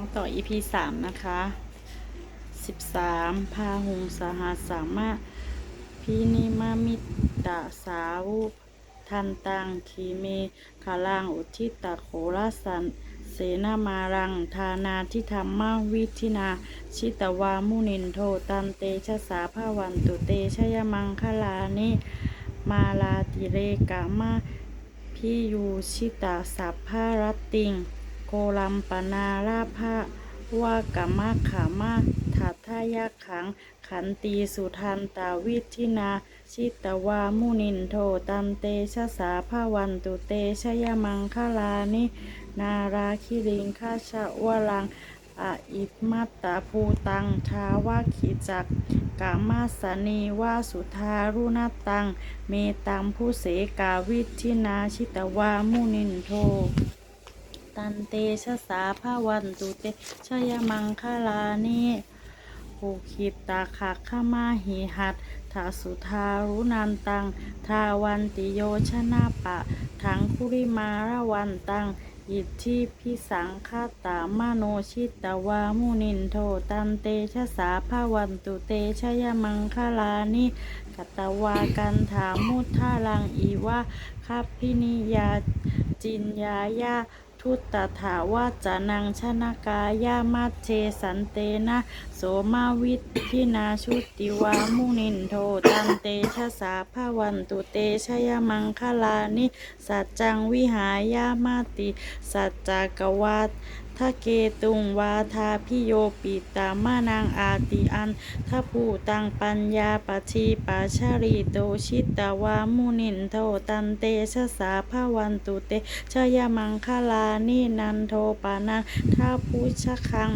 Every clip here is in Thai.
มาต่อ EP สามนะคะสิบสามพาหุงสหัสามารถพินิมามิตาสาวุทันตังคีเมคาลังอุทิตาโขราสันเสนามารังทานาทิธรรมวิธินา ชิตวามุนินโทตันเตชะสาภาวันตุเตชยมังคลานิมาลาติเรกามาพิยูชิตาสัพพารติง โกลัมปนาราภะวากามาขามาทัทายาขัง ขันตีสุทันตาวิธินา ชิตวามุนินโทตันเตชะสาภาวันตุเตชยมังคลานิ นาราคิริงคาชะวลังอะอิมัตตาภูตังทาวาขิจักกามาสนีวาสุทารุณตัง เมตังผู้เสกาวิธินาชิตวามุนินโท ตันเตชะสาภาวันตุเตชยมังคลานิภูคิตตาคักขมาหิหัตถาสุทารุนันตัง ทาวันติโยชนะปะทังคุริมาระวันตัง อิทธิพิสังคาตามโนชิตตวามุนินโทตันเตชะสาภาวันตุเตชยมังคลานิกัตวากันถามุทาลังอีวะคัพพินิยาจินยายา ทุตตถาวาจานังชนกายามัจเชสันเตนะ โสมาวิทินาชุติวามุนินโทตันเตชะสาภาวันตุเตชยมังคลานิ สัจจังวิหายามาติ สัจจกวัต ทะเกตุงวาทาพิโยปิตามานางอาติอันทภูตังปัญญาปชีปาชารีโตชิตตวามุนินโทตันเตชะสาภาวันตุเตชยมังคลานินันโทปานังท่าพุชะคัง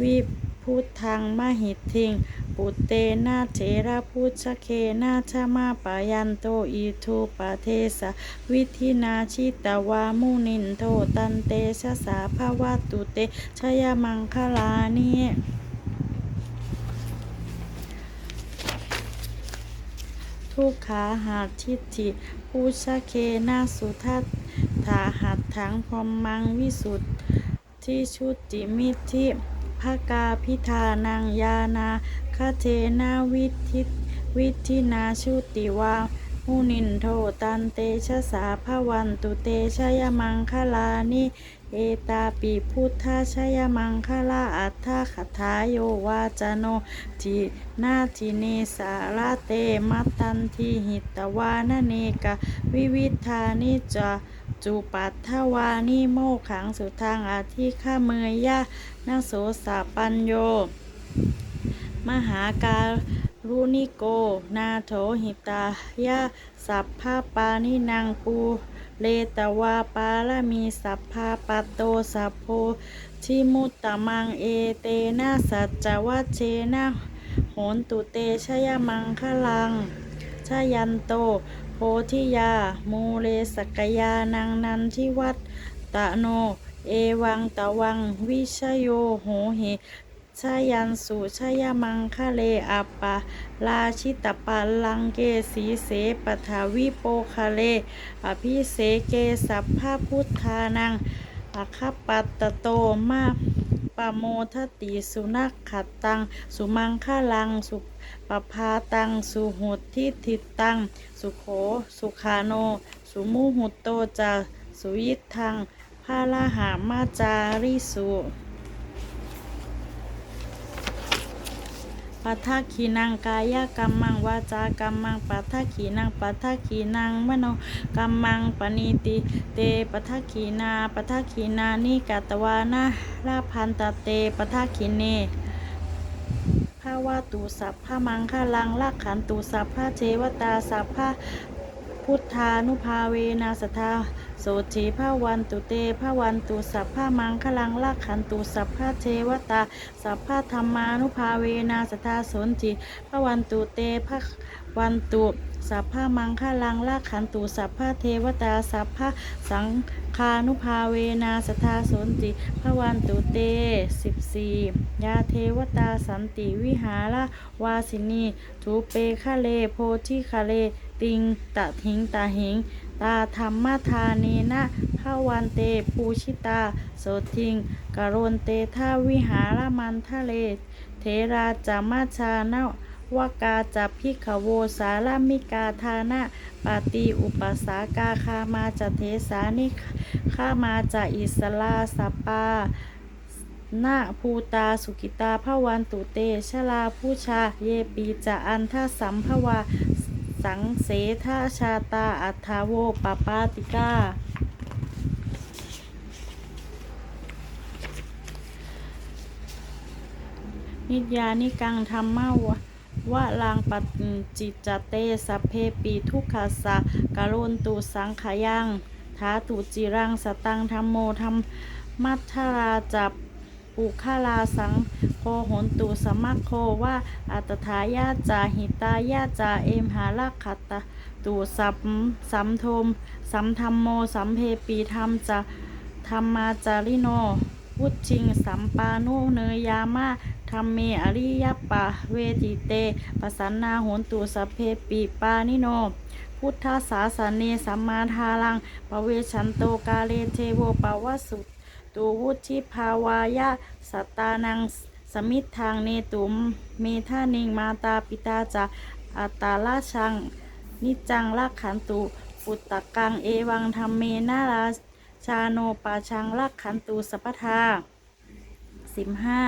วิพุทธังมหิทิง ปุตเตนาเถระพุชเคนาชมาปายันโตอิทุปะเทสะวิธินาชิตวามุนินโทตันเตชะสาภาวตุเตชยมังคลานิทุกขาหาทิฏฐิพุชเคนาสุทัตถาหัตถังพรหมังวิสุทธิชุติมิธิ ภกาพิธานังยานาคเทนาวิธิวิธินาชุติวามุนินโทตันเตชะสาภวันตุเตชยมังคลานิเอตาปิพุทธชยมังคลาอัฏฐคถาโยวาจโนทินาทิเนสาราเตมัตตันทิหิตวานเนกะวิวิธานิจา จุปัตถวานิโมขังสุทางอาทิข้าเมยยะนาโสสาปัญโย มหาการุณิโก นาโถหิตายะสัพพาปานินางปูเลตวาปาลมีสัพพาปตโตสัพโพทิมุตตมังเอเตนะสัจจวัชเชนะโหนตุเตชยมังคลังชยันโต โพธิยา มูเลสกยานังนันทิวัตตะโน เอวังตะวัง วิชโยโหเหชายันสุชยมังคะเลอัปปะราชิตปัลังเกสีเสปทาวิโปคะเล อภิเสเกสัพพพุทธานังอคปัตตโตมา ปโมทติสุนักขัดตัง สุมังคะลัง สุปภาตัง สุหุทิทิตัง สุโข สุขาโน สุมุหุตโตจาสุยิทังพาลาหามาจาริสุ ปัทถขีนังกายกรรมังวาจากรรมังปัทถขีนังปัทถขีนังมโนกรรมังปณิติ เตปัทถขีนาปัทถขีนานิกัตวานะราพันตเตปัทถขีเนภาวะตุสัพพมังคลังลักขันตุสัพพะเทวตาสัพพะพุทธานุภาเวนะสทธา สชีภาวันตุเตภาวันตุสัพพะมังคลังลักขันตุสัพพะเทวตา สัพพะธรรมานุภาเวนะสทาสนจิภวันตุเตภะวันตุสัพพะมังคะลังลากขันตุสัพพะเทวตาสัพพะสังคานุภาเวนาสทาสนติพระวันตุเตสิบสี่ยาเทวตาสันติวิหารวาสินีทูเปคะเลโพธิคะเล ติงตะหิงตาหิง ตาธรรมทาเนนะพระวันเตปูชิตา โสทิงกโรนเตทาวิหารมันทะเล เทราจามาชาเนวากาจับพิขโวสารามิกาทานะปาติอุปสากาคามาจะเทสานิข้ามาจะอิสลาสปานาภูตาสุกิตาพระวันตุเตชลาผู้ชา เยปีจะอันทสัมภวา สังเสทาชาตาอัฏฐาโวปปาติกานิยานิกังธรรมาวะวะลางปัจจิจเตสเพปีทุกขาสะกะโรนตุสังขยังทาตุจิรังสตังธรรมโมธรรมมัทธราจับ ปุคาลาสังโคโหนตุสมัคโคว่าอัตถายาจาหิตายาจาเอมหาลักขัตตะตุสัมสัมโทมสัมธรรมโมสัมเพปีธรรมจะธรรมาจาริโนพุทชิงสัมปานุเนยามาธรรมเมอริยปะเวทิเตปสันนาโหนตุสพเพปิปานิโน พุทธศาสเนสัมมาทาลังปเวชันโตกาเลเทโวปวสุ ตูวุธิภาวายะสัตตานังสมิทางเนตุมเมธานิงมาตาปิตาจะอัตตาราชัง นิจังลักขันตุปุตตะกังเอวังธรรมเมนาราชาโนปาชังลักขันตุสัพพทาสิบห้า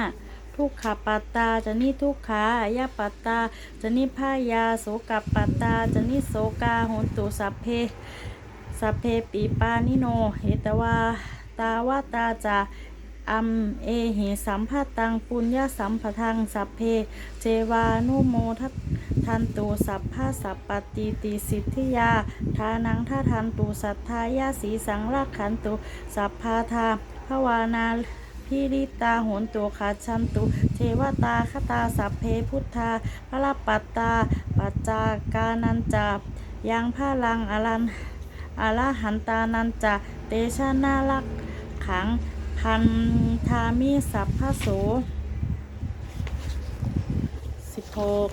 ทุกขปัตตาจะนิทุกขายาปัตตาจะนิพายาโสกปัตตาจะนิโสกาโหนตุสัพเพสัพเพปีปานิโนเหตวา ตาวาตาจาอัมเอหิสัมภตังปุญญาสัมปทังสัพเพ เจวานุโมทัทันตุสัพพะสัพปติติสิทธิยา ทานังท่าทันตุสัทธายาสีสังรักขันตุสัพพาทาภวานาพิริตาโหนตุขาชันตุเทวตาคตาสัพเพพุทธาพระปัตตา ปัจจากานันจับยังผ้าลังอรันอาลหันตานันจะเตชะนาลัก ขัง พันธามิสัพพโสสิบหก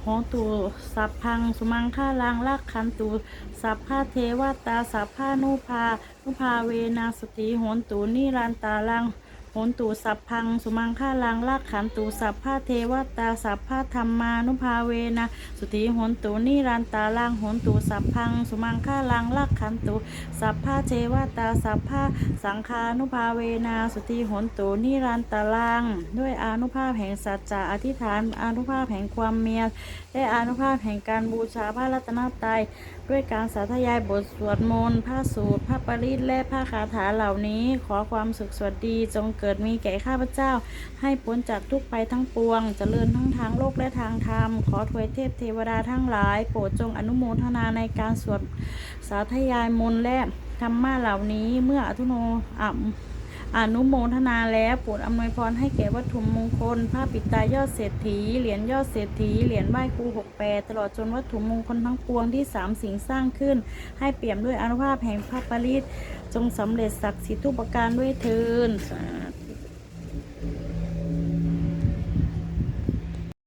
โหตูสัพพังสุมังค่าลังลักขันตูสัพพะเทวตาสัพพานุภานุภาเวนาสติโหนตูนิรันตาลัง โหนตุสัพพัง สุมังค่าลังลักขันตุสัพพะเทวตาสัพพะธรรมานุภาเวนะ สุติโหนตุนิรันตาลังโหนตุสัพพัง สุมังค่าลังลักขันตุสัพพะเทวตาสัพพะสังฆานุภาเวนะ สุติโหนตุนิรันตาลังด้วยอนุภาพแห่งสัจจะอธิษฐานอนุภาพแห่งความเมียและอนุภาพแห่งการบูชาพระรัตนตรัย ด้วยการสาธยายบทสวดมนต์พระสูตรพระปริตและพระคาถาเหล่านี้ ขอความสุขสวัสดีจงเกิดมีแก่ข้าพเจ้า ให้พ้นจากทุกภัยทั้งปวงจเจริญทั้งทางโลกและทางธรรม ขอถวยเทพเทวดาทั้งหลาย โปรดจงอนุโมทนาในการสวดสาธยายมนต์และธรรมะเหล่านี้เมื่ออทุโนอะ อนุโมทนาแล้วโปรดอำนวยพรให้แก่วัตถุมงคลผ้าปิดตายอดเศรษฐี เหรียญยอดเศรษฐี เหรียญไหว้ครูหกแปดตลอดจนวัตถุมงคลทั้งปวงที่สามสิ่งสร้างขึ้น ให้เปี่ยมด้วยอนุภาพแห่งพระปริตจงสำเร็จศักดิ์สิทธิ์ทุกประการด้วยเทินสาธุ